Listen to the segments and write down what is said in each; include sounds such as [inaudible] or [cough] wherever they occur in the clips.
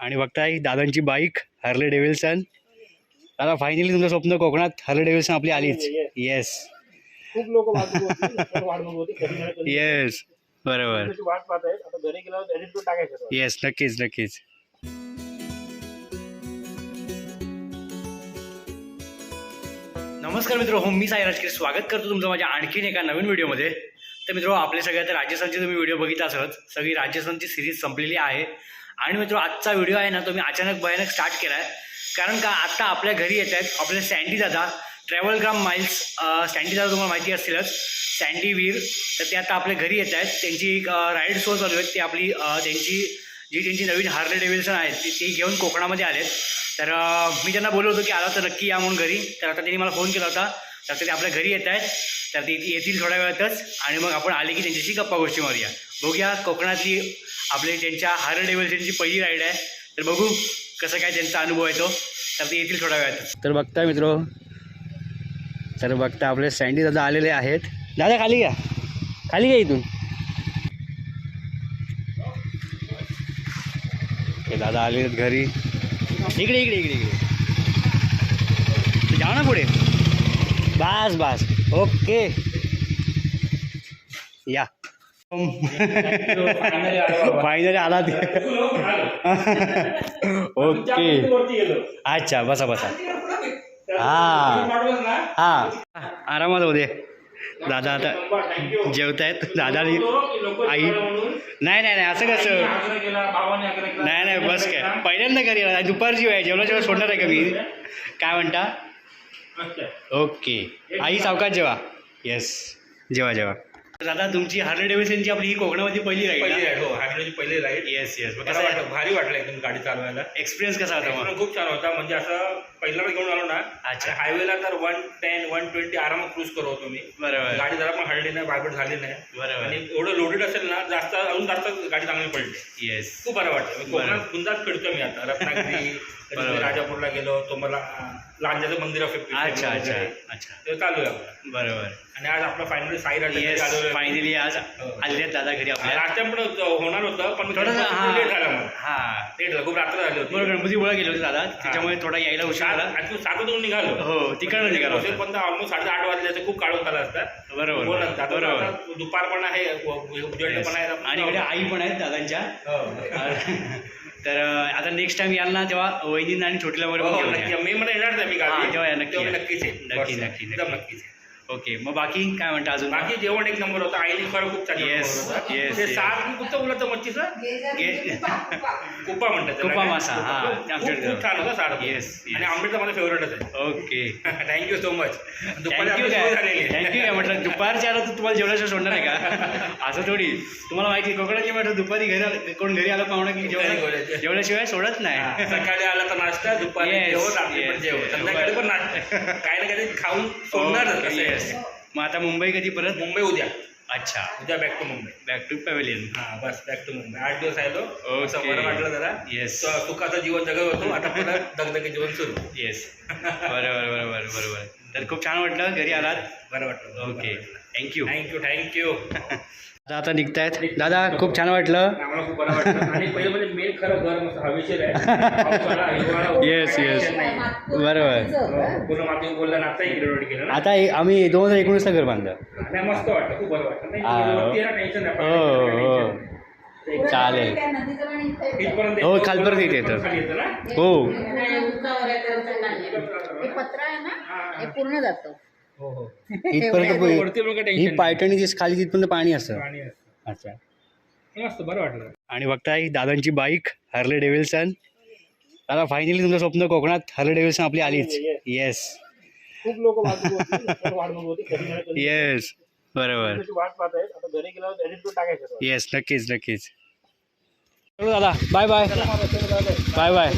आणि बघताय दादांची bike Hurley डेव्हिल्सन दादा फायनली तुमचं स्वप्न कोकणात हर्ले डेव्हिल्सन आपली आलीच. येस खूप लोक येस बरोबर. येस नक्कीच नक्कीच. नमस्कार मित्र हो मी साई राजकीय स्वागत करतो तुमचं माझ्या आणखीन एका नवीन व्हिडिओमध्ये. तर मित्र आपले सगळ्यात राजस्थानचे तुम्ही व्हिडिओ बघित असत सगळी राजस्थानची सिरीज संपलेली आहे. आणि मित्र आजचा व्हिडिओ आहे ना तो मी अचानक भयानक स्टार्ट केला आहे कारण का आत्ता आपल्या घरी येत आहेत आपले सँडी दादा ट्रॅव्हल ग्राम माइल्स सँडी दादा तुम्हाला माहिती असतीलच. सँडी वीर तर ते आता आपल्या घरी येत आहेत. त्यांची एक राईड शो चालू आहेत. ते आपली त्यांची जी त्यांची नवीन हार्ले डेव्हिल्सन आहेत ती ती घेऊन कोकणामध्ये आलेत. तर मी त्यांना बोललो होतो की आला तर नक्की या म्हणून घरी. तर आता त्यांनी मला फोन केला होता. तर ते आपल्या घरी येत आहेत. तर ते येतील थोड्या वेळातच. आणि मग आपण आले की त्यांच्याशी गप्पा गोष्टी मारूया. बघूया कोकणातली आपले त्यांच्या हार डेव्हिल्सनची पहिली राईड आहे. तर बघू कसं काय त्यांचा अनुभव आहे तो. तर ते येतील थोड्या वेळात तर बघता मित्र. तर बघता आपले सँडी दादा आलेले आहेत. दादा खाली घ्या खाली घ्या इथून. हे दादा आले आहेत घरी. इकडे इकडे इकडे इकडे. जाऊ ना पुढे. बस बस. ओके. या. फायनली आला ते. ओके अच्छा बसा बसा. हा. हा. आरामात होऊ दे. दादा आता जेवतायत. दादा आई. नाही नाही नाही असं कसं? नाही नाही बस काय. पहिल्यांदा घरी आला. दुपारची वेळ आहे. जेवणाच्या वेळेस सोडणार आहे का मी? काय म्हणता? ओके आई सावकाश जेवा. येस जेवा जेवा. दादा तुमची हार्ले डेव्हिसनची आपली ही कोकणामध्ये पहिली पहिली राईड हो हायवेची पहिली राईड येस येस मला कसा वाटलं? भारी वाटलं एकदम गाडी चालवायला. एक्सपिरियन्स कसा होता मग? Experience खूप छान होता. म्हणजे असं पहिला वेळ घेऊन आलो ना. अच्छा. हायवेला तर वन टेन वन ट्वेंटी आरामात क्रूज करत होतो मी. बरोबर. गाडी जरा पण हलली नाही वायब्रेट झाली नाही. बरोबर. आणि एवढं लोडेड असेल ना जास्त अजून जास्त गाडी चांगली पडली. येस खूप बरं वाटतं मी कोकणात फिरतो मी आता. रत्नागिरी [laughs] कधी बरोबर. राजापूरला गेलो तो मला लांजाचं मंदिर अच्छा अच्छा. अच्छा. चालू आहे आपलं बरोबर. आणि आज आपलं फायनली साई राजा फायनली आज आले आहेत दादा घरी आपल्या. लास्ट टाइम पण होणार होतं पण थोडं लेट झालं मला हा. हा लेट झालं खूप रात्र झाली होती. बरोबर गणपती गोळा गेले होते दादा. त्याच्यामुळे थोडा यायला उशीर झाला. ऍक्च्युली सातून निघालो. हो तिकडनं निघालो होतो. पण ऑलमोस्ट साडे आठ वाजले खूप काढून झालं असतात बरोबर बरोबर. दुपार पण आहे उजेड पण आहे आणि इकडे आई पण आहेत दादांच्या. हो. [laughs] तर आता नेक्स्ट टाइम याल ना तेव्हा वहिनींना आणि छोटीला बरोबर हो. मे मध्ये येणार नाही मी हा, तेव्हा. नक्कीच आहे नक्की, नक्की. नक्कीच आहे. ओके मग बाकी काय म्हणता अजून? बाकी जेवण एक नंबर होतं. आईने खरं खूप जेवण होतं. yes, ते yes. सार कुठं बोलत मच्छीचं? गे- कुप्पा म्हणतात त्याला. कुप्पा मासा, हा. खूप- आमच्याकडे खूप छान होतं सार Yes, yes. आणि आंबेड तर माझं फेवरेटच आहे okay thank you so much दुपारी थँक्यू आपली काय? सोय झालेली. आहे. थँक्यू काय म्हटलं? दुपारच्या आलं तर तुम्हाला जेवणाशिवाय सोडणार आहे का? [laughs] असं थोडी. तुम्हाला माहिती आहे, कोकणातली म्हटलं दुपारी घरी आलं कोण घरी आलं पाहुणं की जेवण जेवणाशिवाय सोडत नाही. सकाळी आला तर नाश्ता दुपारी Yes, जेवण रात्री पण yes, जेवण. yes. संध्याकाळी पण नाश्ता. काही ना काही खाऊन सोडणारच येस आहे. मग आता मुंबई कधी परत? मुंबई उद्या. अच्छा. उद्या back to Mumbai. Back to pavilion हा बस बॅक टू मुंबई. आठ दिवस आलो. असं बरं वाटलं जरा. तो सुखाचं जीवन जगत होतो. आता परत दगदगी जीवन सुरू. येस बरोबर बरोबर बरोबर तर खूप छान वाटलं घरी आलात. बरं वाटलं ओके. थँक्यू थँक्यू थँक्यू आता निघतायत. दादा खूप छान वाटलं. आम्हाला खूप बरं वाटलं. आणि पहिलं म्हणजे मेन खरं घर मस्त हवेशीर आहे. पावसाळा, हिवाळा, [laughs] येस येस. बरोबर. पूर्ण माती बोलला ना आता इकडे रोड केलं ना. आता हे- आम्ही दोन हजार एकोणीसला घर बांधलं. मस्त वाटतं खूप बरं हा. टेन्शन हो. हो. चालेल. हो, येतो, खालपर्यंत इथे येतं. हो. हे पत्र आहे ना हे पूर्ण जातं. हो हो. इथपर्यंत ही पायटणी जी खाली तिथपर्यंत पाणी असतं. अच्छा. मस्त बरं वाटलं. आणि बघताय दादांची बाईक हर्ले डेव्हिल्सन. दादा फायनली तुमचं स्वप्न कोकणात हर्ले डेव्हिल्सन आपली आलीच. येस खूप लोक येस बरोबर. येस नक्कीच नक्कीच. चलो दादा bye bye bye bye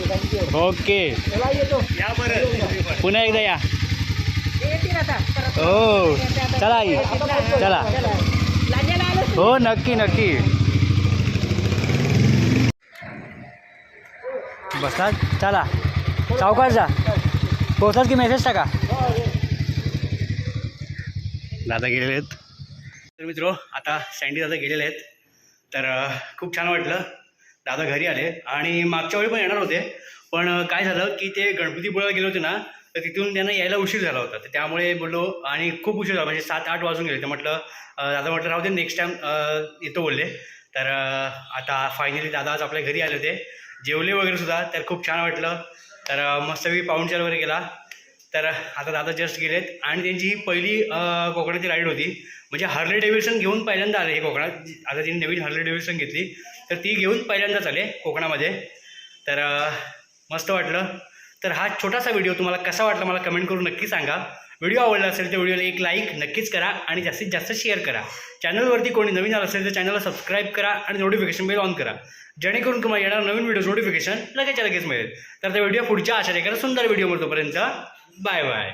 okay पुन्हा एकदा या. हो. चला आई. चला. हो नक्की नक्की. बसा चला. सावकाश जा. पोहोचलात की मेसेज टाका. दादा गेलेले आहेत. तर मित्रो आता सँडी दादा गेलेले आहेत. तर खूप छान वाटलं. दादा घरी आले आणि मागच्या वेळी पण येणार होते. पण काय झालं की ते गणपतीपुळ्याला गेले होते ना तर तिथून त्यांना यायला उशीर झाला होता. तर त्यामुळे बोललो आणि खूप उशीर झाला. म्हणजे सात आठ वाजून गेले तर म्हटलं दादा म्हटलं राहू दे नेक्स्ट टाईम येतो बोलले. तर आता फायनली दादा आज आपल्या घरी आले होते. जेवले वगैरे सुद्धा तर खूप छान वाटलं. तर अं, मस्तपैकी पाहुणचार वगैरे गेला तर आता दादा जस्ट गेलेत. आणि त्यांची ही पहिली कोकणाची राईड होती. म्हणजे हर्ले डेव्हिडसन घेऊन पहिल्यांदा आले हे कोकणात. आता त्यांनी नवीन हर्ले डेव्हिडसन घेतली. तर ती घेऊन पहिल्यांदाच आले कोकणामध्ये. तर मस्त वाटलं. तर हा छोटासा व्हिडिओ तुम्हाला कसा वाटला मला कमेंट करून नक्की सांगा. व्हिडिओ आवडला असेल तर व्हिडिओला एक लाईक नक्कीच करा आणि जास्तीत जास्त शेअर करा. चॅनलवरती कोणी नवीन आलं असेल तर चॅनलला सबस्क्राईब करा आणि नोटिफिकेशन बेल ऑन करा. जेणेकरून तुम्हाला येणार नवीन व्हिडिओ नोटिफिकेशन लगेच लगेच मिळेल. तर त्या व्हिडिओ पुढच्या आशा एखाद्या सुंदर व्हिडिओ मिळतोपर्यंत बाय बाय.